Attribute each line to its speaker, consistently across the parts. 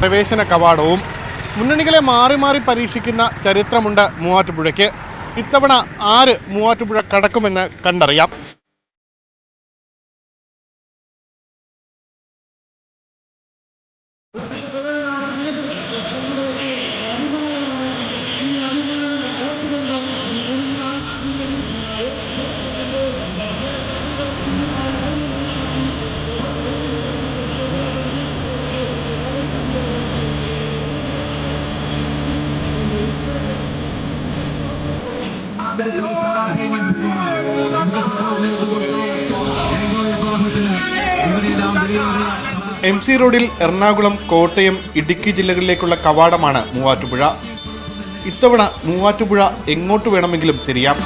Speaker 1: പ്രവേശന കവാടവും മുന്നണികളെ മാറി മാറി പരീക്ഷിക്കുന്ന ചരിത്രമുണ്ട് മൂവാറ്റുപുഴയ്ക്ക്. ഇത്തവണ ആര് മൂവാറ്റുപുഴ കടക്കുമെന്ന് കണ്ടറിയാം. എം സി റോഡിൽ എറണാകുളം കോട്ടയം ഇടുക്കി ജില്ലകളിലേക്കുള്ള കവാടമാണ് മൂവാറ്റുപുഴ. ഇത്തവണ മൂവാറ്റുപുഴ എങ്ങോട്ട് വേണമെങ്കിലും തിരിയാം.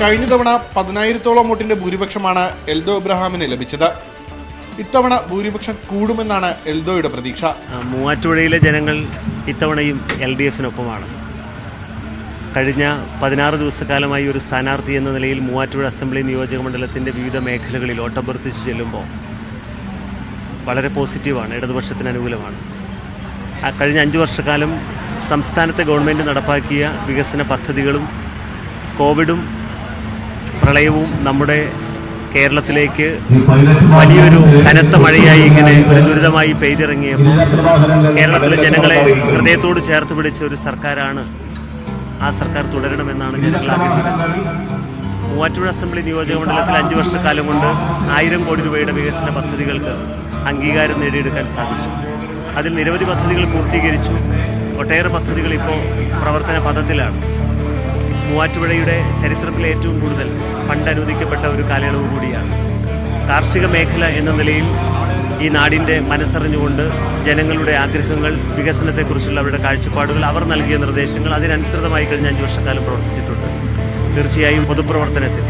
Speaker 1: കഴിഞ്ഞ തവണ പതിനായിരത്തോളം വോട്ടിന്റെ ഭൂരിപക്ഷമാണ് എൽദോ ഇബ്രഹാമിന് ലഭിച്ചത്. ഇത്തവണ ഭൂരിപക്ഷം കൂടുമെന്നാണ് എൽദോയുടെ പ്രതീക്ഷ.
Speaker 2: മൂവാറ്റുപുഴയിലെ ജനങ്ങൾ ഇത്തവണയും എൽ ഡി എഫിനൊപ്പമാണ് കഴിഞ്ഞ പതിനാറ് ദിവസക്കാലമായി ഒരു സ്ഥാനാർത്ഥി എന്ന നിലയിൽ മൂവാറ്റുപുഴ അസംബ്ലി നിയോജക മണ്ഡലത്തിന്റെ വിവിധ മേഖലകളിൽ ഓട്ടഭർത്തിച്ച് ചെല്ലുമ്പോൾ വളരെ പോസിറ്റീവാണ് ഇടതുപക്ഷത്തിന് അനുകൂലമാണ്. കഴിഞ്ഞ അഞ്ച് വർഷക്കാലം സംസ്ഥാനത്തെ ഗവൺമെന്റ് നടപ്പാക്കിയ വികസന പദ്ധതികളും കോവിഡും പ്രളയവും നമ്മുടെ കേരളത്തിലേക്ക് വലിയൊരു കനത്ത മഴയായി ഇങ്ങനെ ഒരു ദുരിതമായി പെയ്തിറങ്ങിയപ്പോൾ കേരളത്തിലെ ജനങ്ങളെ ഹൃദയത്തോട് ചേർത്ത് പിടിച്ച ഒരു സർക്കാരാണ് ആ സർക്കാർ തുടരണമെന്നാണ് ജനങ്ങൾ ആഗ്രഹിക്കുന്നത്. മൂവാറ്റുപുഴ അസംബ്ലി നിയോജക മണ്ഡലത്തിൽ അഞ്ച് വർഷക്കാലം കൊണ്ട് ആയിരം കോടി രൂപയുടെ വികസന പദ്ധതികൾക്ക് അംഗീകാരം നേടിയെടുക്കാൻ സാധിച്ചു. അതിൽ നിരവധി പദ്ധതികൾ പൂർത്തീകരിച്ചു. ഒട്ടേറെ പദ്ധതികൾ ഇപ്പോൾ പ്രവർത്തന പദത്തിലാണ് മൂവാറ്റുപുഴയുടെ ചരിത്രത്തിലെ ഏറ്റവും കൂടുതൽ ഫണ്ട് അനുവദിക്കപ്പെട്ട ഒരു കാലയളവ് കൂടിയാണ്. കാർഷിക മേഖല എന്ന നിലയിൽ ഈ നാടിന്റെ മനസ്സറിഞ്ഞുകൊണ്ട് ജനങ്ങളുടെ ആഗ്രഹങ്ങൾ വികസനത്തെക്കുറിച്ചുള്ള അവരുടെ കാഴ്ചപ്പാടുകൾ അവർ നൽകിയ നിർദ്ദേശങ്ങൾ അതിനനുസൃതമായി കഴിഞ്ഞ അഞ്ച് വർഷക്കാലം പ്രവർത്തിച്ചിട്ടുണ്ട്. തീർച്ചയായും പൊതുപ്രവർത്തനത്തിൽ.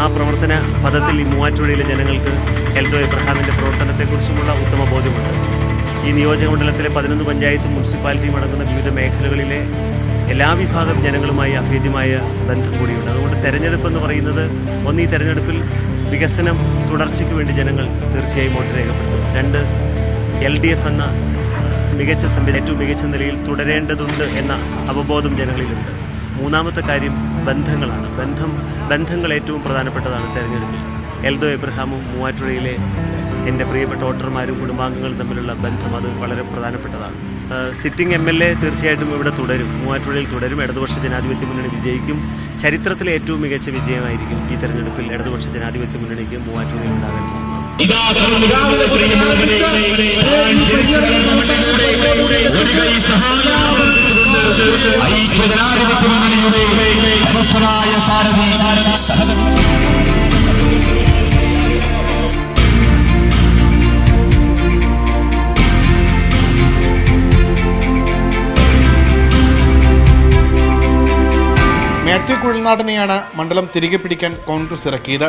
Speaker 2: ആ പ്രവർത്തന പദത്തിൽ ഈ മൂവാറ്റുപുഴയിലെ ജനങ്ങൾക്ക് എൽദോ എബ്രഹാമിന്റെ പ്രവർത്തനത്തെക്കുറിച്ചുമുള്ള ഉത്തമ ബോധ്യമുണ്ട്. ഈ നിയോജക മണ്ഡലത്തിലെ പതിനൊന്ന് പഞ്ചായത്തും മുനിസിപ്പാലിറ്റിയും അടങ്ങുന്ന വിവിധ മേഖലകളിലെ എല്ലാ വിഭാഗം ജനങ്ങളുമായി അഭേദ്യമായ ബന്ധം കൂടിയുണ്ട്. അതുകൊണ്ട് തെരഞ്ഞെടുപ്പ് എന്ന് പറയുന്നത് ഒന്ന് ഈ തെരഞ്ഞെടുപ്പിൽ വികസനം തുടർച്ചയ്ക്ക് വേണ്ടി ജനങ്ങൾ തീർച്ചയായും വോട്ട് രേഖപ്പെടുത്തും. രണ്ട് എൽ ഡി എഫ് എന്ന മികച്ച സംവിധാനം ഏറ്റവും മികച്ച നിലയിൽ തുടരേണ്ടതുണ്ട് എന്ന അവബോധം ജനങ്ങളിലുണ്ട്. മൂന്നാമത്തെ കാര്യം ബന്ധങ്ങളാണ്. ബന്ധം ബന്ധങ്ങൾ ഏറ്റവും പ്രധാനപ്പെട്ടതാണ് തെരഞ്ഞെടുപ്പിൽ. എൽദോ എബ്രഹാമും മൂവാറ്റുപുഴയിലെ എന്റെ പ്രിയപ്പെട്ട വോട്ടർമാരും കുടുംബാംഗങ്ങളും തമ്മിലുള്ള ബന്ധം അത് വളരെ പ്രധാനപ്പെട്ടതാണ്. സിറ്റിംഗ് എം എൽ എ തീർച്ചയായിട്ടും ഇവിടെ തുടരും. മൂവാറ്റുപുഴയിൽ തുടരും. ഇടതുപക്ഷ ജനാധിപത്യ മുന്നണി വിജയിക്കും. ചരിത്രത്തിലെ ഏറ്റവും മികച്ച വിജയമായിരിക്കും ഈ തെരഞ്ഞെടുപ്പിൽ ഇടതുപക്ഷ ജനാധിപത്യ മുന്നണിക്ക് മൂവാറ്റുപുഴയിൽ ഉണ്ടാകാൻ പോകുന്നത്.
Speaker 3: ഇതാ കർമ്മികാവിലെ
Speaker 1: മാത്യു കുഴൽനാടനെയാണ് മണ്ഡലം തിരികെ പിടിക്കാൻ കോൺഗ്രസ് ഇറക്കിയത്.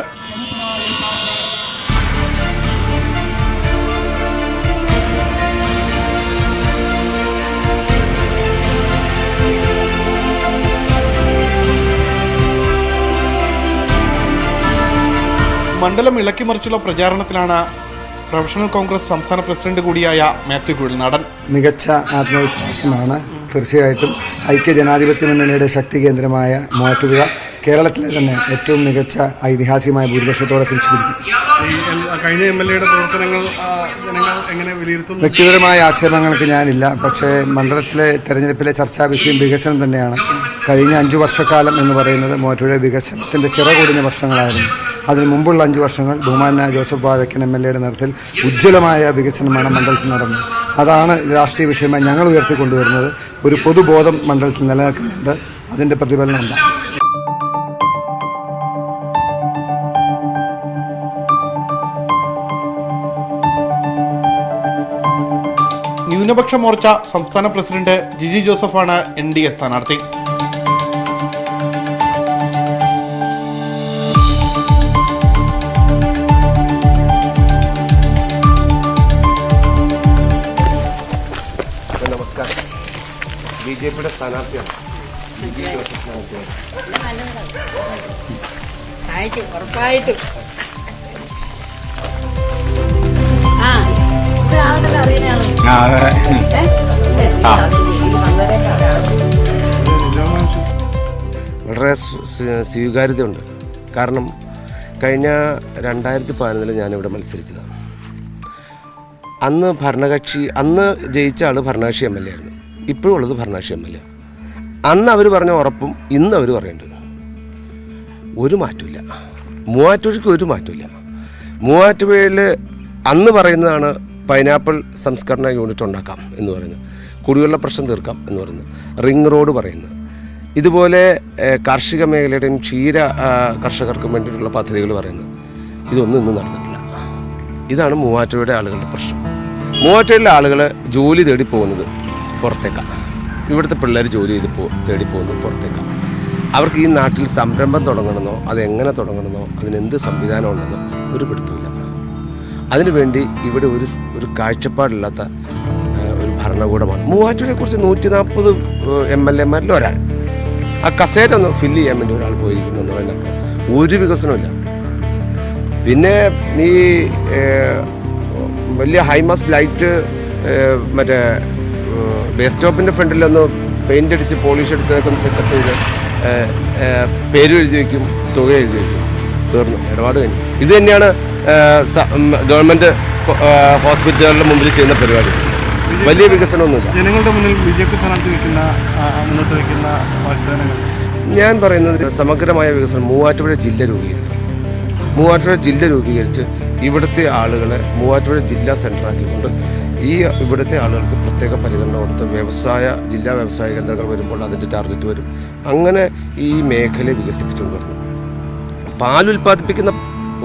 Speaker 1: മണ്ഡലം ഇളക്കിമറിച്ചുള്ള പ്രചാരണത്തിലാണ് പ്രൊഫഷണൽ കോൺഗ്രസ് സംസ്ഥാന പ്രസിഡന്റ് കൂടിയായ മാത്യു കുഴൽനാടൻ
Speaker 4: മികച്ച ആത്മവിശ്വാസമാണ്. തീർച്ചയായിട്ടും ഐക്യ ജനാധിപത്യ മുന്നണിയുടെ ശക്തി കേന്ദ്രമായ മൂവാറ്റുപുഴ കേരളത്തിലെ തന്നെ ഏറ്റവും മികച്ച ഐതിഹാസികമായ ഭൂരിപക്ഷത്തോടെ തിരിച്ചുപിടിക്കും.
Speaker 1: കഴിഞ്ഞ എം എൽ എയുടെ പ്രവർത്തനങ്ങൾ എങ്ങനെ
Speaker 4: വ്യക്തിപരമായ ആക്ഷേപങ്ങൾക്ക് ഞാനില്ല. പക്ഷേ മണ്ഡലത്തിലെ തെരഞ്ഞെടുപ്പിലെ ചർച്ചാ വിഷയം വികസനം തന്നെയാണ്. കഴിഞ്ഞ അഞ്ചു വർഷക്കാലം എന്ന് പറയുന്നത് മൂവാറ്റുപുഴ വികസനത്തിന്റെ ചിറകൊടിഞ്ഞ വർഷങ്ങളായിരുന്നു. അതിന് മുമ്പുള്ള അഞ്ചു വർഷങ്ങൾ ബഹുമാന ജോസഫ് വാഴക്കൻ എം എൽ എയുടെ നേതൃത്വത്തിൽ ഉജ്ജ്വലമായ വികസനമാണ് മണ്ഡലത്തിൽ നടന്നത്. അതാണ് രാഷ്ട്രീയ വിഷയമായി ഞങ്ങൾ ഉയർത്തിക്കൊണ്ടുവരുന്നത്. ഒരു പൊതുബോധം മണ്ഡലത്തിൽ നിലനിൽക്കുന്നുണ്ട്. അതിന്റെ പ്രതിഫലനം ഉണ്ടാകും
Speaker 1: ന്യൂനപക്ഷ മോർച്ച സംസ്ഥാന പ്രസിഡന്റ് ജിജി ജോസഫാണ് എൻ ഡി എ സ്ഥാനാർത്ഥി.
Speaker 5: നമസ്കാരം. ബി ജെ പിയുടെ സ്ഥാനാർത്ഥിയാണ് ബി ജെ പി സ്ഥാനാർത്ഥിയാണ്
Speaker 6: ഉറപ്പായിട്ടും. ആ ഇത് ആളുകൾ അറിയുന്നതാണ് ഇത് വളരെ
Speaker 5: സ്വീകാര്യതയുണ്ട്. കാരണം കഴിഞ്ഞ രണ്ടായിരത്തി പതിനൊന്നിൽ ഞാനിവിടെ മത്സരിച്ചതാണ്. അന്ന് ഭരണകക്ഷി അന്ന് ജയിച്ച ആൾ ഭരണകക്ഷി എം എൽ എ ആയിരുന്നു. ഇപ്പോഴും ഉള്ളത് ഭരണകക്ഷി എം എൽ എ. അന്ന് അവർ പറഞ്ഞ ഉറപ്പും ഇന്ന് അവർ പറയുന്നുണ്ട് ഒരു മാറ്റമില്ല മൂവാറ്റുപുഴയ്ക്ക് ഒരു മാറ്റമില്ല മൂവാറ്റുപുഴയിൽ അന്ന് പറയുന്നതാണ് പൈനാപ്പിൾ സംസ്കരണ യൂണിറ്റ് ഉണ്ടാക്കാം എന്ന് പറയുന്നു. കുടിവെള്ള പ്രശ്നം തീർക്കാം എന്ന് പറയുന്നു. റിംഗ് റോഡ് പറയുന്നു. ഇതുപോലെ കാർഷിക മേഖലയുടെയും ക്ഷീര കർഷകർക്കും വേണ്ടിയിട്ടുള്ള പദ്ധതികൾ പറയുന്നത് ഇതൊന്നും ഇന്ന് നടന്നിട്ടില്ല. ഇതാണ് മൂവാറ്റുപുഴയുടെ ആളുകളുടെ പ്രശ്നം. മൂവാറ്റുപുഴയിലെ ആളുകൾ ജോലി തേടി പോകുന്നത് പുറത്തേക്കാണ് ഇവിടുത്തെ പിള്ളേർ ജോലി ചെയ്ത് പോ തേടി പോകുന്നത് പുറത്തേക്കാണ് അവർക്ക് ഈ നാട്ടിൽ സംരംഭം തുടങ്ങണമെന്നോ അതെങ്ങനെ തുടങ്ങണമെന്നോ അതിനെന്ത് സംവിധാനം ഉണ്ടെന്നോ ഒരു പിടുത്തമില്ല അതിനുവേണ്ടി ഇവിടെ ഒരു ഒരു കാഴ്ചപ്പാടില്ലാത്ത ഒരു ഭരണകൂടമാണ്. മൂവാറ്റുപുഴയെ കുറിച്ച് നൂറ്റി നാൽപ്പത് എം എൽ എമാരിൽ ഒരാൾ. ആ കസേര ഒന്ന് ഫില്ല് ചെയ്യാൻ വേണ്ടി ഒരാൾ പോയിരിക്കുന്നുണ്ട് വേണ്ട ഒരു വികസനമില്ല പിന്നെ ഈ വലിയ ഹൈമസ് ലൈറ്റ് മറ്റേ ബസ് സ്റ്റോപ്പിന്റെ ഫ്രണ്ടിലൊന്ന് പെയിന്റ് അടിച്ച് പോളിഷ് എടുത്തൊക്കെ സെറ്റപ്പ് ചെയ്ത് പേര് എഴുതി വയ്ക്കും തുക എഴുതി വയ്ക്കും. തീർന്നു. ഇടപാട് കഴിഞ്ഞു. ഇത് തന്നെയാണ് ഗവൺമെന്റ് ഹോസ്പിറ്റലുകളുടെ മുമ്പിൽ ചെയ്യുന്ന പരിപാടി. വലിയ വികസനമൊന്നുമില്ല.
Speaker 7: ജനങ്ങളുടെ മുന്നിൽ ബി ജെ പി സ്ഥാനാർത്ഥി വയ്ക്കുന്ന മുന്നോട്ട് വയ്ക്കുന്ന വാഗ്ദാനങ്ങൾ?
Speaker 5: ഞാൻ പറയുന്നത് സമഗ്രമായ വികസനം മൂവാറ്റുപുഴ ജില്ല രൂപീകരിക്കണം മൂവാറ്റുപുഴ ജില്ല രൂപീകരിച്ച് ഇവിടുത്തെ ആളുകളെ മൂവാറ്റുപുഴ ജില്ലാ സെന്ററാക്കിക്കൊണ്ട് ഈ ഇവിടുത്തെ ആളുകൾക്ക് പ്രത്യേക പരിഗണന കൊടുത്ത് വ്യവസായ ജില്ലാ വ്യവസായ കേന്ദ്രങ്ങൾ വരുമ്പോൾ അതിന്റെ ടാർഗറ്റ് വരും. അങ്ങനെ ഈ മേഖല വികസിപ്പിച്ചുകൊണ്ട് വരുന്നു പാൽ ഉൽപ്പാദിപ്പിക്കുന്ന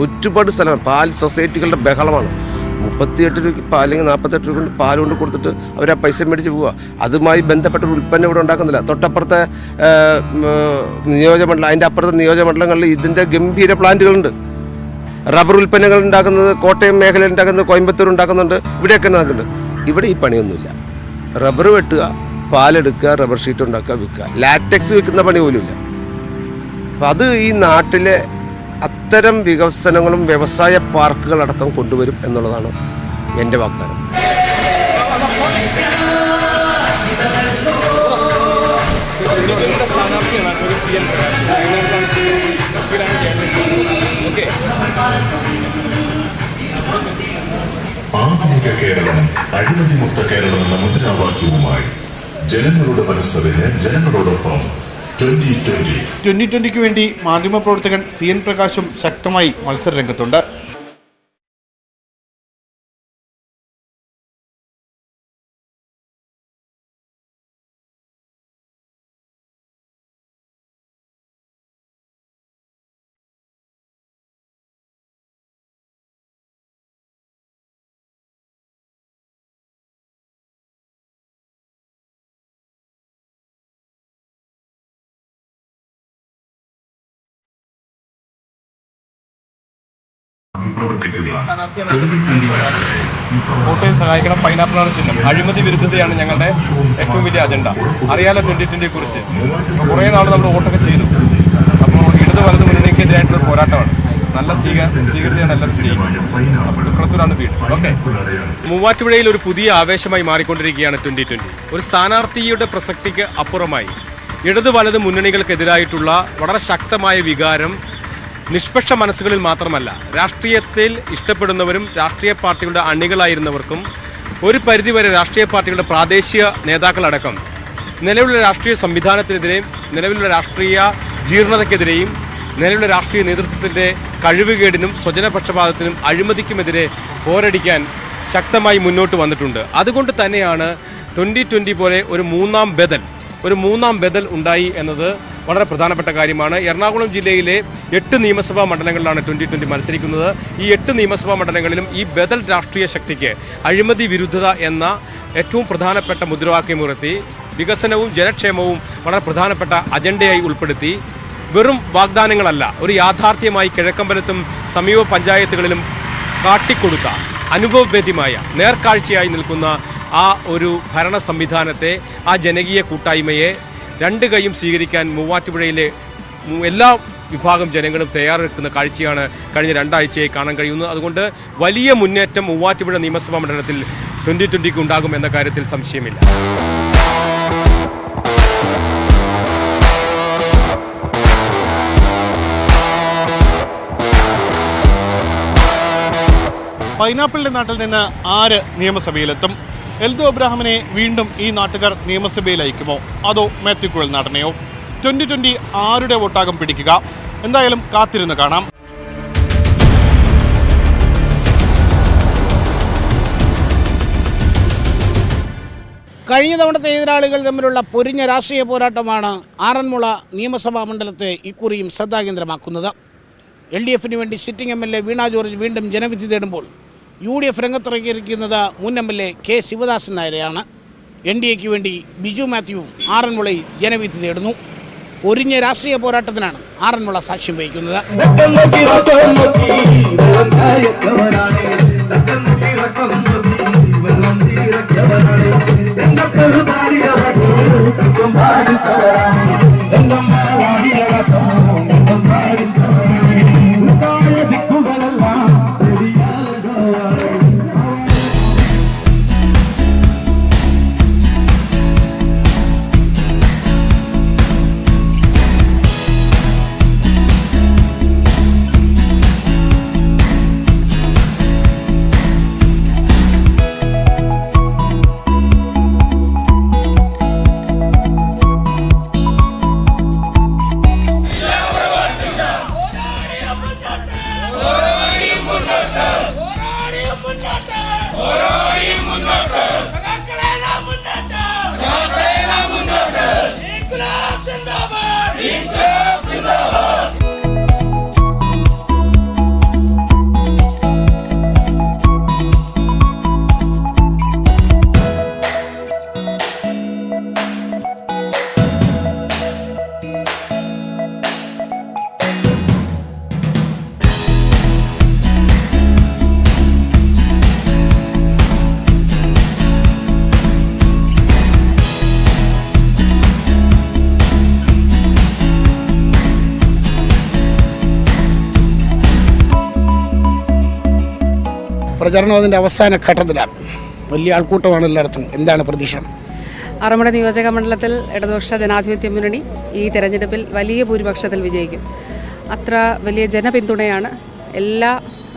Speaker 5: ഒരുപാട് സ്ഥലമാണ് പാൽ സൊസൈറ്റികളുടെ ബഹളമാണ്. മുപ്പത്തിയെട്ട് രൂപയ്ക്ക് പാൽ അല്ലെങ്കിൽ നാൽപ്പത്തെട്ട് രൂപ കൊണ്ട് പാൽ കൊണ്ട് കൊടുത്തിട്ട് അവർ ആ പൈസ മേടിച്ച് പോവുക. അതുമായി ബന്ധപ്പെട്ട ഒരു ഉൽപ്പന്നം ഇവിടെ ഉണ്ടാക്കുന്നില്ല. തൊട്ടപ്പുറത്തെ നിയോജകമണ്ഡലം അതിന്റെ അപ്പുറത്തെ നിയോജകമണ്ഡലങ്ങളിൽ ഇതിന്റെ ഗംഭീര പ്ലാന്റുകളുണ്ട്. റബ്ബർ ഉൽപ്പന്നങ്ങൾ ഉണ്ടാക്കുന്നത് കോട്ടയം മേഖലയിൽ ഉണ്ടാക്കുന്നത് കോയമ്പത്തൂർ ഉണ്ടാക്കുന്നുണ്ട്. ഇവിടെയൊക്കെ ഉണ്ടാക്കുന്നുണ്ട്. ഇവിടെ ഈ പണിയൊന്നുമില്ല. റബ്ബർ വെട്ടുക പാലെടുക്കുക റബ്ബർ ഷീറ്റ് ഉണ്ടാക്കുക വിൽക്കുക. ലാറ്റക്സ് വിൽക്കുന്ന പണി പോലും ഇല്ല അപ്പം അത് ഈ നാട്ടിലെ അത്തരം വികസനങ്ങളും വ്യവസായ പാർക്കുകൾ അടക്കം കൊണ്ടുവരും എന്നുള്ളതാണ് എന്റെ വാഗ്ദാനം.
Speaker 3: ആധുനിക കേരളം അഴിമതിമുക്ത കേരളം എന്ന മുദ്രാവാക്യവുമായി ജനങ്ങളുടെ മനസ്സറിന് ജനങ്ങളോടൊപ്പം ട്വന്റി ട്വന്റി.
Speaker 1: ട്വന്റി ട്വന്റിക്ക് വേണ്ടി മാധ്യമപ്രവർത്തകൻ സി എൻ പ്രകാശും ശക്തമായി മത്സരരംഗത്തുണ്ട്
Speaker 7: വോട്ടേഴ്സ് സഹായിക്കണം. പൈനാപ്പിളാണ് ചിഹ്നം. അഴിമതി വിരുദ്ധതയാണ് ഞങ്ങളുടെ ഏറ്റവും വലിയ അജണ്ട. അറിയാലോ ട്വന്റി ട്വന്റിയെ കുറിച്ച് കുറേ നാൾ നമ്മൾ വോട്ടൊക്കെ ചെയ്തു. അപ്പോൾ ഇടത് വലത് മുന്നണിക്കെതിരായിട്ടുള്ള പോരാട്ടമാണ്. നല്ല സ്വീക സ്വീകൃതിയാണ് എല്ലാം ചെയ്യുന്നത് വീട്. ഓക്കെ. മൂവാറ്റുപുഴയിൽ ഒരു പുതിയ ആവേശമായി മാറിക്കൊണ്ടിരിക്കുകയാണ് ട്വന്റി ട്വന്റി. ഒരു സ്ഥാനാർത്ഥിയുടെ പ്രസക്തിക്ക് അപ്പുറമായി ഇടത് വലത് മുന്നണികൾക്കെതിരായിട്ടുള്ള വളരെ ശക്തമായ വികാരം നിഷ്പക്ഷ മനസ്സുകളിൽ മാത്രമല്ല രാഷ്ട്രീയത്തിൽ ഇഷ്ടപ്പെടുന്നവരും രാഷ്ട്രീയ പാർട്ടികളുടെ അണികളായിരുന്നവർക്കും ഒരു പരിധിവരെ രാഷ്ട്രീയ പാർട്ടികളുടെ പ്രാദേശിക നേതാക്കളടക്കം നിലവിലുള്ള രാഷ്ട്രീയ സംവിധാനത്തിനെതിരെയും നിലവിലുള്ള രാഷ്ട്രീയ ജീർണതയ്ക്കെതിരെയും നിലവിലുള്ള രാഷ്ട്രീയ നേതൃത്വത്തിന്റെ കഴിവുകേടിനും സ്വജനപക്ഷപാതത്തിനും അഴിമതിക്കുമെതിരെ പോരടിക്കാൻ ശക്തമായി മുന്നോട്ട് വന്നിട്ടുണ്ട്. അതുകൊണ്ട് തന്നെയാണ് ട്വന്റി ട്വന്റി പോലെ ഒരു മൂന്നാം ബദൽ ഒരു മൂന്നാം ബദൽ ഉണ്ടായി എന്നത് വളരെ പ്രധാനപ്പെട്ട കാര്യമാണ്. എറണാകുളം ജില്ലയിലെ എട്ട് നിയമസഭാ മണ്ഡലങ്ങളിലാണ് ട്വന്റി ട്വന്റി മത്സരിക്കുന്നത്. ഈ എട്ട് നിയമസഭാ മണ്ഡലങ്ങളിലും ഈ ബദൽ രാഷ്ട്രീയ ശക്തിക്ക് അഴിമതി വിരുദ്ധത എന്ന ഏറ്റവും പ്രധാനപ്പെട്ട മുദ്രാവാക്യമുയർത്തി വികസനവും ജനക്ഷേമവും വളരെ പ്രധാനപ്പെട്ട അജണ്ടയായി ഉൾപ്പെടുത്തി. വെറും വാഗ്ദാനങ്ങളല്ല ഒരു യാഥാർത്ഥ്യമായി കിഴക്കമ്പലത്തും സമീപ പഞ്ചായത്തുകളിലും കാട്ടിക്കൊടുത്ത അനുഭവവേദ്യമായ നേർക്കാഴ്ചയായി നിൽക്കുന്ന ആ ഒരു ഭരണ സംവിധാനത്തെ ആ ജനകീയ കൂട്ടായ്മയെ രണ്ട് കൈയും സ്വീകരിക്കാൻ മൂവാറ്റുപുഴയിലെ എല്ലാ വിഭാഗം ജനങ്ങളും തയ്യാറെടുക്കുന്ന കാഴ്ചയാണ് കഴിഞ്ഞ രണ്ടാഴ്ചയായി കാണാൻ കഴിയുന്നത് അതുകൊണ്ട് വലിയ മുന്നേറ്റം മൂവാറ്റുപുഴ നിയമസഭാ മണ്ഡലത്തിൽ ട്വന്റി ട്വന്റിക്ക് ഉണ്ടാകും എന്ന കാര്യത്തിൽ സംശയമില്ല.
Speaker 1: പൈനാപ്പിളിന്റെ നാട്ടിൽ നിന്ന് ആര് നിയമസഭയിലെത്തും? എൽദോ അബ്രാഹമിനെ വീണ്ടും ഈ നാട്ടുകാർ നിയമസഭയിൽ അയക്കുമോ? അതോ മാത്യു കുഴൽ നാടനെയോ? ട്വന്റി ട്വന്റി ആരുടെ വോട്ടാകും പിടിക്കുക? എന്തായാലും കാത്തിരുന്ന് കാണാം.
Speaker 8: കഴിഞ്ഞ തവണത്തെ എതിരാളികൾ തമ്മിലുള്ള പൊരിഞ്ഞ രാഷ്ട്രീയ പോരാട്ടമാണ് ആറന്മുള നിയമസഭാ മണ്ഡലത്തെ ഇക്കുറിയും ശ്രദ്ധാകേന്ദ്രമാക്കുന്നത്. എൽ ഡി എഫിന് വേണ്ടി sitting M L A Veena George വീണ്ടും ജനവിധി തേടുമ്പോൾ യു ഡി എഫ് രംഗത്തിറക്കിയിരിക്കുന്നത് മുൻ M L A K Sivadasan നായരെയാണ് N D എക്ക് വേണ്ടി ബിജു മാത്യുവും ആറന്മുളയിൽ ജനവിധി തേടുന്നു ഒരിഞ്ഞ രാഷ്ട്രീയ പോരാട്ടത്തിനാണ് ആറന്മുള സാക്ഷ്യം വഹിക്കുന്നത് പ്രചരണം അതിന്റെ അവസാന ഘട്ടത്തിലാണ്. വലിയ ആൾക്കൂട്ടമാണ് എല്ലായിടത്തും. എന്താണ് പ്രതീക്ഷ?
Speaker 9: ആറമ്മുട നിയോജക മണ്ഡലത്തിൽ ഇടതുപക്ഷ ജനാധിപത്യ മുന്നണി ഈ തെരഞ്ഞെടുപ്പിൽ വലിയ ഭൂരിപക്ഷത്തിൽ വിജയിക്കും. അത്ര വലിയ ജനപിന്തുണയാണ് എല്ലാ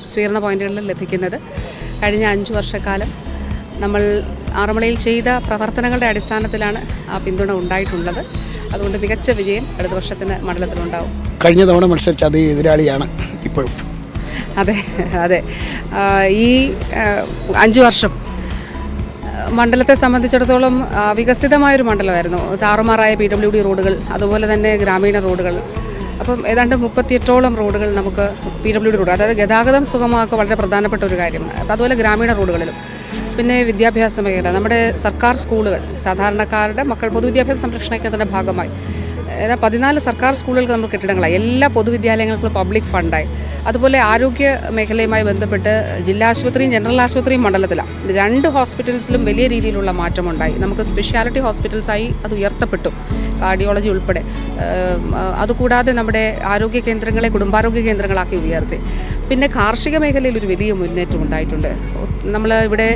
Speaker 9: സ്വീകരണ പോയിന്റുകളിലും ലഭിക്കുന്നത്. കഴിഞ്ഞ അഞ്ച് വർഷക്കാലം നമ്മൾ ആറന്മുളയിൽ ചെയ്ത പ്രവർത്തനങ്ങളുടെ അടിസ്ഥാനത്തിലാണ് ആ പിന്തുണ ഉണ്ടായിട്ടുള്ളത്. അതുകൊണ്ട് മികച്ച വിജയം ഇടതുപക്ഷത്തിന് മണ്ഡലത്തിലുണ്ടാവും.
Speaker 8: കഴിഞ്ഞ തവണ മത്സരിച്ച അതേ എതിരാളിയാണ് ഇപ്പോഴും.
Speaker 9: അതെ അതെ. ഈ അഞ്ച് വർഷം. മണ്ഡലത്തെ സംബന്ധിച്ചിടത്തോളം വികസിതമായൊരു മണ്ഡലമായിരുന്നു. താറുമാറായ പി ഡബ്ല്യു ഡി റോഡുകൾ അതുപോലെ തന്നെ ഗ്രാമീണ റോഡുകൾ. അപ്പം ഏതാണ്ട് മുപ്പത്തിയെട്ടോളം റോഡുകൾ നമുക്ക് പി ഡബ്ല്യു ഡി റോഡ് അതായത് ഗതാഗതം സുഗമമാക്കുക വളരെ പ്രധാനപ്പെട്ട ഒരു കാര്യമാണ് അതുപോലെ ഗ്രാമീണ റോഡുകളിലും. പിന്നെ വിദ്യാഭ്യാസ മേഖല നമ്മുടെ സർക്കാർ സ്കൂളുകൾ സാധാരണക്കാരുടെ മക്കൾ പൊതുവിദ്യാഭ്യാസ സംരക്ഷണ കേന്ദ്രത്തിന്റെ ഭാഗമായി. ഏതാ പതിനാല് സർക്കാർ സ്കൂളുകൾക്ക് നമ്മൾ കെട്ടിടങ്ങളായി. എല്ലാ പൊതുവിദ്യാലയങ്ങൾക്കും പബ്ലിക് ഫണ്ടായി അതുപോലെ ആരോഗ്യ മേഖലയുമായി ബന്ധപ്പെട്ട് ജില്ലാ ആശുപത്രിയും ജനറൽ ആശുപത്രിയും മണ്ഡലത്തിലാണ് രണ്ട് ഹോസ്പിറ്റൽസിലും വലിയ രീതിയിലുള്ള മാറ്റമുണ്ടായി. നമുക്ക് സ്പെഷ്യാലിറ്റി ഹോസ്പിറ്റൽസായി അത് ഉയർത്തപ്പെട്ടു കാർഡിയോളജി ഉൾപ്പെടെ. അതുകൂടാതെ നമ്മുടെ ആരോഗ്യ കേന്ദ്രങ്ങളെ കുടുംബാരോഗ്യ കേന്ദ്രങ്ങളാക്കി ഉയർത്തി. പിന്നെ കാർഷിക മേഖലയിൽ ഒരു വലിയ മുന്നേറ്റം ഉണ്ടായിട്ടുണ്ട്. നമ്മൾ ഇവിടെ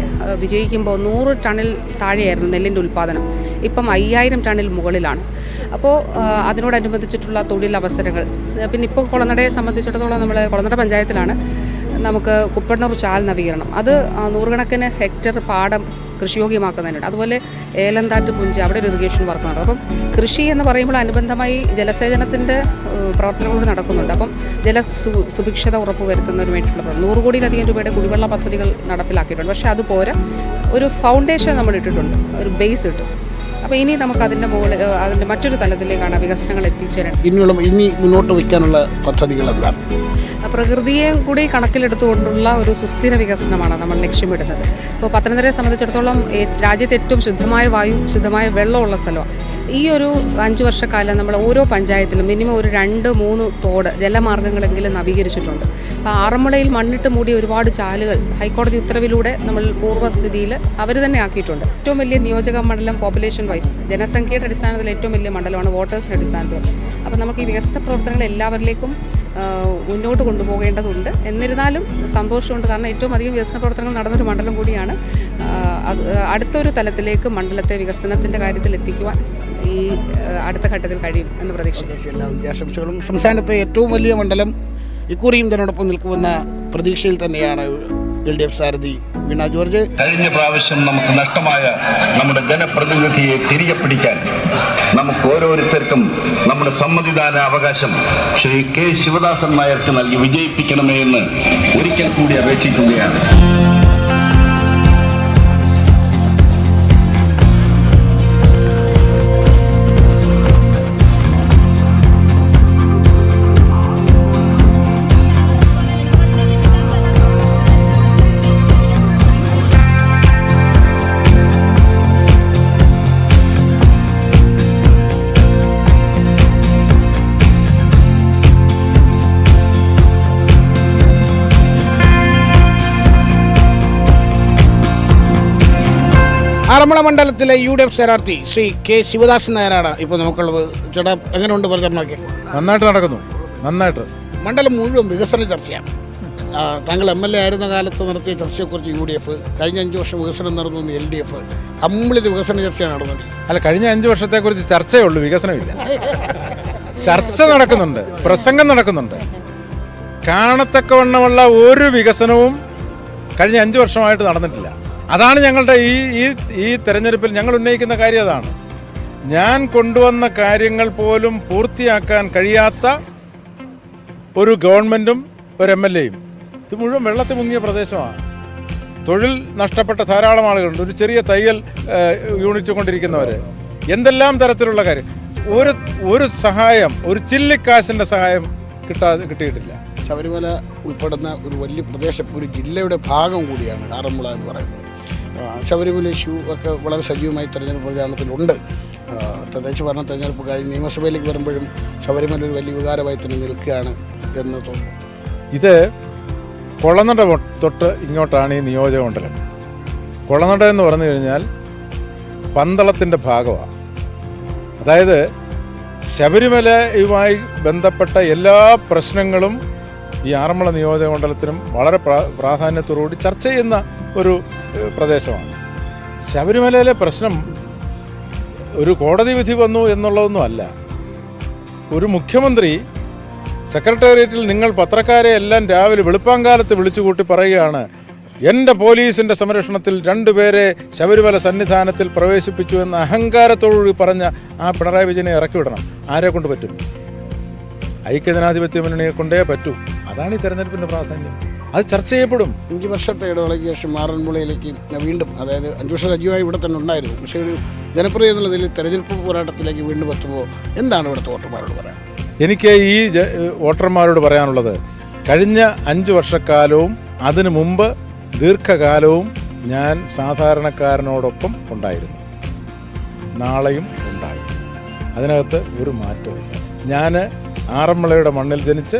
Speaker 9: വിജയിക്കുമ്പോൾ നൂറ് ടണ്ണിൽ താഴെയായിരുന്നു നെല്ലിന്റെ ഉൽപ്പാദനം. ഇപ്പം അയ്യായിരം ടണ്ണിൽ മുകളിലാണ്. അപ്പോൾ അതിനോടനുബന്ധിച്ചിട്ടുള്ള തൊഴിലവസരങ്ങൾ. പിന്നെ ഇപ്പോൾ കുളനടയെ സംബന്ധിച്ചിടത്തോളം നമ്മൾ കുളനട പഞ്ചായത്തിലാണ് നമുക്ക് കുപ്പണ്ണൂർ ചാൽ നവീകരണം. അത് നൂറുകണക്കിന് ഹെക്ടർ പാടം കൃഷിയോഗ്യമാക്കുന്നതിനുണ്ട് അതുപോലെ ഏലന്താറ്റ് പുഞ്ച അവിടെ ഒരു ഇറിഗേഷൻ വർക്ക് നടക്കും അപ്പം കൃഷി എന്ന് പറയുമ്പോൾ അനുബന്ധമായി ജലസേചനത്തിന്റെ പ്രവർത്തനങ്ങളോട് നടക്കുന്നുണ്ട്. അപ്പം ജല സുഭിക്ഷത ഉറപ്പുവരുത്തുന്നതിന് വേണ്ടിയിട്ടുള്ള പ്രവർത്തനം. നൂറ് കോടിയിലധികം രൂപയുടെ കുടിവെള്ള പദ്ധതികൾ നടപ്പിലാക്കിയിട്ടുണ്ട്. പക്ഷേ അതുപോലെ ഒരു ഫൗണ്ടേഷൻ നമ്മൾ ഇട്ടിട്ടുണ്ട്. ഒരു ബേസ് ഇട്ടു. അപ്പോൾ ഇനി നമുക്ക് അതിന്റെ മുകളിൽ അതിന്റെ മറ്റൊരു തലത്തിലേക്കാണ് വികസനങ്ങൾ എത്തിച്ചേരേണ്ടത്.
Speaker 8: ഇനിയുള്ള ഇനി മുന്നോട്ട് വയ്ക്കാനുള്ള പദ്ധതികൾ എന്താണ്?
Speaker 9: പ്രകൃതിയെ കൂടി കണക്കിലെടുത്തുകൊണ്ടുള്ള ഒരു സുസ്ഥിര വികസനമാണ് നമ്മൾ ലക്ഷ്യമിടുന്നത്. ഇപ്പോൾ പത്തനംതിട്ടയെ സംബന്ധിച്ചിടത്തോളം രാജ്യത്ത് ഏറ്റവും ശുദ്ധമായ വായു ശുദ്ധമായ വെള്ളമുള്ള സ്ഥലമാണ്. ഈ ഒരു അഞ്ച് വർഷക്കാലം നമ്മൾ ഓരോ പഞ്ചായത്തിലും മിനിമം ഒരു രണ്ട് മൂന്ന് തോട് ജലമാർഗങ്ങളെങ്കിലും നവീകരിച്ചിട്ടുണ്ട്. അപ്പോൾ ആറന്മുളയിൽ മണ്ണിട്ട് മൂടിയ ഒരുപാട് ചാലുകൾ ഹൈക്കോടതി ഉത്തരവിലൂടെ നമ്മൾ പൂർവസ്ഥിതിയിൽ അവർ തന്നെ ആക്കിയിട്ടുണ്ട്. ഏറ്റവും വലിയ നിയോജക മണ്ഡലം പോപ്പുലേഷൻ വൈസ് ജനസംഖ്യയുടെ അടിസ്ഥാനത്തിൽ ഏറ്റവും വലിയ മണ്ഡലമാണ് വോട്ടേഴ്സിന്റെ അടിസ്ഥാനത്തിൽ. അപ്പോൾ നമുക്ക് ഈ വികസന പ്രവർത്തനങ്ങൾ എല്ലാവരിലേക്കും മുന്നോട്ട് കൊണ്ടുപോകേണ്ടതുണ്ട്. എന്നിരുന്നാലും സന്തോഷമുണ്ട്. കാരണം ഏറ്റവും അധികം വികസന പ്രവർത്തനങ്ങൾ നടന്നൊരു മണ്ഡലം കൂടിയാണ്. അടുത്തൊരു തലത്തിലേക്ക് മണ്ഡലത്തെ വികസനത്തിന്റെ കാര്യത്തിൽ എത്തിക്കുവാൻ ഈ അടുത്ത ഘട്ടത്തിൽ കഴിയും എന്ന് പ്രതീക്ഷിക്കുന്നു.
Speaker 8: എല്ലാ വിദ്യാശംസകളും സംസ്ഥാനത്തെ ഏറ്റവും വലിയ മണ്ഡലം ഇക്കുറിയും ഇതിനോടൊപ്പം നിൽക്കുമെന്ന പ്രതീക്ഷയിൽ തന്നെയാണ് എൽ ഡി എഫ് സാരഥി വീണ ജോർജ്.
Speaker 10: കഴിഞ്ഞ പ്രാവശ്യം നമുക്ക് നഷ്ടമായ നമ്മുടെ ജനപ്രതിനിധിയെ തിരികെ പിടിക്കാൻ നമുക്ക് ഓരോരുത്തർക്കും നമ്മുടെ സമ്മതിദാന അവകാശം ശ്രീ കെ ശിവദാസൻ നായർക്ക് നൽകി വിജയിപ്പിക്കണമേ എന്ന് ഒരിക്കൽ കൂടി അപേക്ഷിക്കുകയാണ്.
Speaker 8: ആറന്മുള മണ്ഡലത്തിലെ യു ഡി എഫ് സ്ഥാനാർത്ഥി ശ്രീ കെ ശിവദാസൻ നായരാണ് ഇപ്പോൾ നമുക്കുള്ളത്. ചേട്ടാ എങ്ങനെയുണ്ട് പ്രചരണമൊക്കെ?
Speaker 11: നന്നായിട്ട് നടക്കുന്നു. നന്നായിട്ട്.
Speaker 8: മണ്ഡലം മുഴുവൻ വികസന ചർച്ചയാണ്. ആ, താങ്കൾ എം എൽ എ ആയിരുന്ന കാലത്ത് നടത്തിയ ചർച്ചയെക്കുറിച്ച് യു ഡി എഫ് കഴിഞ്ഞ അഞ്ച് വർഷം വികസനം നടന്നു എൽ ഡി എഫ് കംപ്ലീറ്റ് വികസന ചർച്ചയാണ് നടന്നത്
Speaker 11: അല്ല കഴിഞ്ഞ അഞ്ച് വർഷത്തെക്കുറിച്ച് ചർച്ചയേ ഉള്ളൂ വികസനമില്ല. ചർച്ച നടക്കുന്നുണ്ട് പ്രസംഗം നടക്കുന്നുണ്ട്. കാണത്തക്കവണ്ണമുള്ള ഒരു വികസനവും കഴിഞ്ഞ അഞ്ച് വർഷമായിട്ട് നടന്നിട്ടില്ല. അതാണ് ഞങ്ങളുടെ ഈ ഈ ഈ തെരഞ്ഞെടുപ്പിൽ ഞങ്ങൾ ഉന്നയിക്കുന്ന കാര്യം അതാണ്. ഞാൻ കൊണ്ടുവന്ന കാര്യങ്ങൾ പോലും പൂർത്തിയാക്കാൻ കഴിയാത്ത ഒരു ഗവൺമെന്റും ഒരു എം എൽ എയും. ഇത് മുഴുവൻ വെള്ളത്തിൽ മുങ്ങിയ പ്രദേശമാണ്. തൊഴിൽ നഷ്ടപ്പെട്ട ധാരാളം ആളുകളുണ്ട്. ഒരു ചെറിയ തയ്യൽ യൂണിറ്റ് കൊണ്ടിരിക്കുന്നവർ എന്തെല്ലാം തരത്തിലുള്ള കാര്യം? ഒരു ഒരു സഹായം ഒരു ചില്ലിക്കാശിന്റെ സഹായം കിട്ടാ കിട്ടിയിട്ടില്ല.
Speaker 8: ശബരിമല ഉൾപ്പെടുന്ന ഒരു വലിയ പ്രദേശം ഒരു ജില്ലയുടെ ഭാഗം കൂടിയാണ് ആറന്മുള എന്ന് പറയുന്നത്. ശബരിമല ഇഷ്യൂ ഒക്കെ വളരെ സജീവമായി തെരഞ്ഞെടുപ്പ് പ്രചാരണത്തിലുണ്ട്. തദ്ദേശ ഭരണ തെരഞ്ഞെടുപ്പ് കഴിഞ്ഞ് നിയമസഭയിലേക്ക് വരുമ്പോഴും ശബരിമല ഒരു വലിയ വികാരമായി തന്നെ നിൽക്കുകയാണ് എന്ന് തോന്നുന്നു.
Speaker 11: ഇത് കൊളനട തൊട്ട് ഇങ്ങോട്ടാണ് ഈ നിയോജകമണ്ഡലം കൊളനട എന്ന് പറഞ്ഞു കഴിഞ്ഞാൽ പന്തളത്തിന്റെ ഭാഗമാണ്. അതായത് ശബരിമലയുമായി ബന്ധപ്പെട്ട എല്ലാ പ്രശ്നങ്ങളും ഈ ആറന്മുള നിയോജകമണ്ഡലത്തിനും വളരെ പ്രാ- പ്രാധാന്യത്തോടുകൂടി ചർച്ച ചെയ്യുന്ന ഒരു പ്രദേശമാണ്. ശബരിമലയിലെ പ്രശ്നം ഒരു കോടതി വിധി വന്നു എന്നുള്ളതൊന്നും അല്ല ഒരു മുഖ്യമന്ത്രി സെക്രട്ടേറിയറ്റിൽ നിങ്ങൾ പത്രക്കാരെ എല്ലാം രാവിലെ വെളുപ്പാങ്കാലത്ത് വിളിച്ചുകൂട്ടി പറയുകയാണ് എന്റെ പോലീസിന്റെ സംരക്ഷണത്തിൽ രണ്ടുപേരെ ശബരിമല സന്നിധാനത്തിൽ പ്രവേശിപ്പിച്ചു എന്ന അഹങ്കാരത്തോടുകൂടി പറഞ്ഞ ആ പിണറായി വിജയനെ ഇറക്കിവിടണം ആരെ കൊണ്ട് പറ്റും? ഐക്യജനാധിപത്യ മുന്നണിയെ കൊണ്ടേ പറ്റൂ. അതാണ് ഈ തെരഞ്ഞെടുപ്പിന്റെ പ്രാധാന്യം. അത് ചർച്ച ചെയ്യപ്പെടും.
Speaker 8: അഞ്ച് വർഷത്തെ ഇടവേളയ്ക്ക് ശേഷം മാറൻപുളയിലേക്ക് വീണ്ടും അതായത് അഞ്ച് വർഷം സജീവമായി ഇവിടെ തന്നെ ഉണ്ടായിരുന്നു. പക്ഷേ ഒരു ജനപ്രിയ എന്നുള്ള നിലയിൽ തെരഞ്ഞെടുപ്പ് പോരാട്ടത്തിലേക്ക് വീണ്ടും എത്തുമ്പോൾ എന്താണ് ഇവിടുത്തെ വോട്ടർമാരോട് പറയാൻ?
Speaker 11: എനിക്ക് ഈ വോട്ടർമാരോട് പറയാനുള്ളത് കഴിഞ്ഞ അഞ്ച് വർഷക്കാലവും അതിനു മുമ്പ് ദീർഘകാലവും ഞാൻ സാധാരണക്കാരനോടൊപ്പം ഉണ്ടായിരുന്നു. നാളെയും ഉണ്ടാകും. അതിനകത്ത് ഒരു മാറ്റമില്ല ഞാൻ ആറന്മുളയുടെ മണ്ണിൽ ജനിച്ച്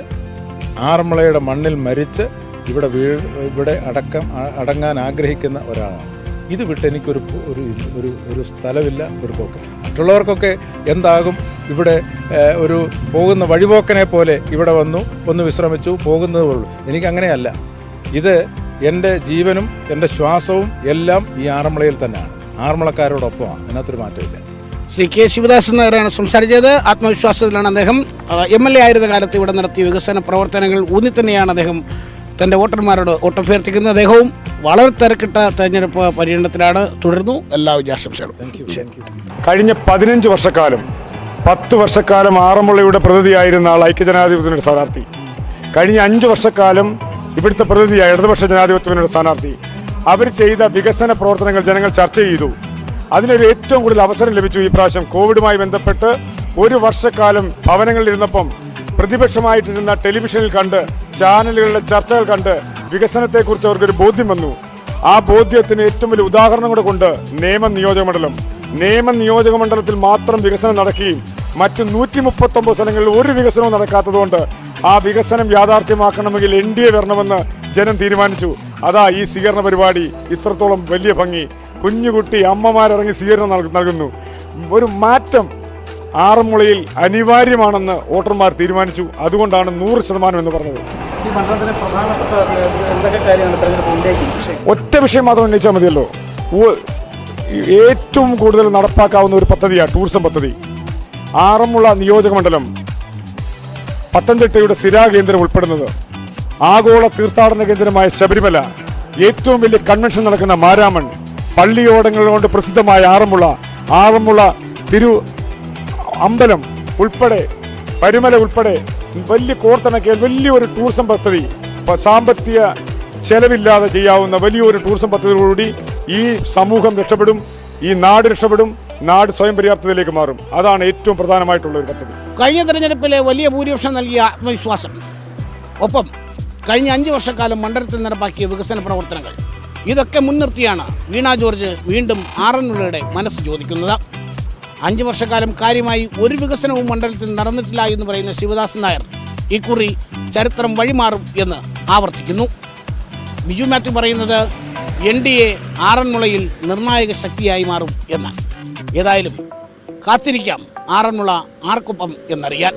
Speaker 11: ആറന്മുളയുടെ മണ്ണിൽ മരിച്ച് ഇവിടെ വീ ഇവിടെ അടക്കം അടങ്ങാൻ ആഗ്രഹിക്കുന്ന ഒരാളാണ്. ഇത് വിട്ട് എനിക്കൊരു ഒരു ഒരു ഒരു സ്ഥലമില്ല ഒരു പോക്ക് മറ്റുള്ളവർക്കൊക്കെ എന്താകും? ഇവിടെ ഒരു പോകുന്ന വഴിപോക്കനെ പോലെ ഇവിടെ വന്നു ഒന്ന് വിശ്രമിച്ചു പോകുന്നത് പോലുള്ളൂ. എനിക്കങ്ങനെയല്ല. ഇത് എന്റെ ജീവനും എന്റെ ശ്വാസവും എല്ലാം ഈ ആറന്മുളയിൽ തന്നെയാണ്. ആറന്മുളക്കാരോടൊപ്പമാണ്. അതിനകത്തൊരു മാറ്റമില്ല.
Speaker 8: ശ്രീ കെ ശിവദാസൻ നായരാണ് സംസാരിച്ചത്. ആത്മവിശ്വാസത്തിലാണ് അദ്ദേഹം. എം എൽ എ ആയിരുന്ന കാലത്ത് ഇവിടെ നടത്തിയ വികസന പ്രവർത്തനങ്ങൾ ഊന്നി തന്നെയാണ് അദ്ദേഹം തന്റെ വോട്ടർമാരോട് വോട്ടഭ്യർത്ഥിക്കുന്ന അദ്ദേഹവും വളരെ തിരക്കിട്ട തെരഞ്ഞെടുപ്പ് പര്യടനത്തിലാണ് തുടർന്നു എല്ലാ വിജയാശംസകളും.
Speaker 12: കഴിഞ്ഞ പതിനഞ്ച് വർഷക്കാലം പത്ത് വർഷക്കാലം ആറന്മുളയുടെ പ്രതിനിധിയായിരുന്ന ആൾ ഐക്യജനാധിപത്യത്തിന്റെ സ്ഥാനാർത്ഥി. കഴിഞ്ഞ അഞ്ച് വർഷക്കാലം ഇവിടുത്തെ പ്രതിനിധിയായ ഇടതുപക്ഷ ജനാധിപത്യത്തിന്റെ സ്ഥാനാർത്ഥി. അവർ ചെയ്ത വികസന പ്രവർത്തനങ്ങൾ ജനങ്ങൾ ചർച്ച ചെയ്തു. അതിനൊരു ഏറ്റവും കൂടുതൽ അവസരം ലഭിച്ചു ഈ പ്രാവശ്യം കോവിഡുമായി ബന്ധപ്പെട്ട് ഒരു വർഷക്കാലം ഭവനങ്ങളിൽ ഇരുന്നപ്പം പ്രതിപക്ഷമായിട്ടിരുന്ന ടെലിവിഷനിൽ കണ്ട് ചാനലുകളിലെ ചർച്ചകൾ കണ്ട് വികസനത്തെക്കുറിച്ച് അവർക്കൊരു ബോധ്യം വന്നു. ആ ബോധ്യത്തിന് ഏറ്റവും വലിയ ഉദാഹരണം കൂടെ കൊണ്ട് നേമം നിയമ നേമം നിയോജകമണ്ഡലത്തിൽ മാത്രം വികസനം നടക്കുകയും മറ്റ് നൂറ്റി മുപ്പത്തൊമ്പത് സ്ഥലങ്ങളിൽ ഒരു വികസനവും നടക്കാത്തതുകൊണ്ട് ആ വികസനം യാഥാർത്ഥ്യമാക്കണമെങ്കിൽ എൻ ഡി എ വരണമെന്ന് ജനം തീരുമാനിച്ചു. അതാ ഈ സ്വീകരണ പരിപാടി. ഇത്രത്തോളം വലിയ ഭംഗി. കുഞ്ഞുകുട്ടി അമ്മമാരിറങ്ങി സ്വീകരണം നൽകു- നൽകുന്നു. ഒരു മാറ്റം ആറന്മുളയിൽ അനിവാര്യമാണെന്ന് വോട്ടർമാർ തീരുമാനിച്ചു. അതുകൊണ്ടാണ് നൂറ് ശതമാനം എന്ന് പറഞ്ഞത്. ഒറ്റ വിഷയം മാത്രം ഉന്നയിച്ചാൽ മതിയല്ലോ. ഏറ്റവും കൂടുതൽ നടപ്പാക്കാവുന്ന ഒരു പദ്ധതിയാണ് ടൂറിസം പദ്ധതി. ആറന്മുള നിയോജക മണ്ഡലം പത്തനംതിട്ടയുടെ സ്ഥിരാകേന്ദ്രം ഉൾപ്പെടുന്നത്. ആഗോള തീർത്ഥാടന കേന്ദ്രമായ ശബരിമല ഏറ്റവും വലിയ കൺവെൻഷൻ നടക്കുന്ന മാരാമൺ പള്ളിയോടങ്ങൾ കൊണ്ട് പ്രസിദ്ധമായ ആറന്മുള ആറന്മുള തിരു അമ്പലം ഉൾപ്പെടെ പരുമല ഉൾപ്പെടെ വലിയ കോർത്തിണക്കിയ വലിയൊരു ടൂറിസം പദ്ധതി സാമ്പത്തിക ചെലവില്ലാതെ ചെയ്യാവുന്ന വലിയൊരു ടൂറിസം പദ്ധതിയോടുകൂടി ഈ സമൂഹം രക്ഷപ്പെടും ഈ നാട് രക്ഷപ്പെടും നാട് സ്വയം പര്യാപ്തതയിലേക്ക് മാറും. അതാണ് ഏറ്റവും പ്രധാനമായിട്ടുള്ള ഒരു പദ്ധതി.
Speaker 8: കഴിഞ്ഞ തെരഞ്ഞെടുപ്പിലെ വലിയ ഭൂരിപക്ഷം നൽകിയ ആത്മവിശ്വാസം. ഒപ്പം കഴിഞ്ഞ അഞ്ച് വർഷക്കാലം മണ്ഡലത്തിൽ നടപ്പാക്കിയ വികസന പ്രവർത്തനങ്ങൾ. ഇതൊക്കെ മുൻനിർത്തിയാണ് വീണ ജോർജ് വീണ്ടും ആറന്മുളയുടെ മനസ്സ് ചോദിക്കുന്നത്. അഞ്ച് വർഷക്കാലം കാര്യമായി ഒരു വികസനവും മണ്ഡലത്തിൽ നടന്നിട്ടില്ല എന്ന് പറയുന്ന ശിവദാസൻ നായർ ഇക്കുറി ചരിത്രം വഴിമാറും എന്ന് ആവർത്തിക്കുന്നു. ബിജു മാത്യു പറയുന്നത് എൻ ഡി എ ആറന്മുളയിൽ നിർണായക ശക്തിയായി മാറും എന്ന് ഏതായാലും കാത്തിരിക്കാം ആറന്മുള ആർക്കൊപ്പം എന്നറിയാൻ.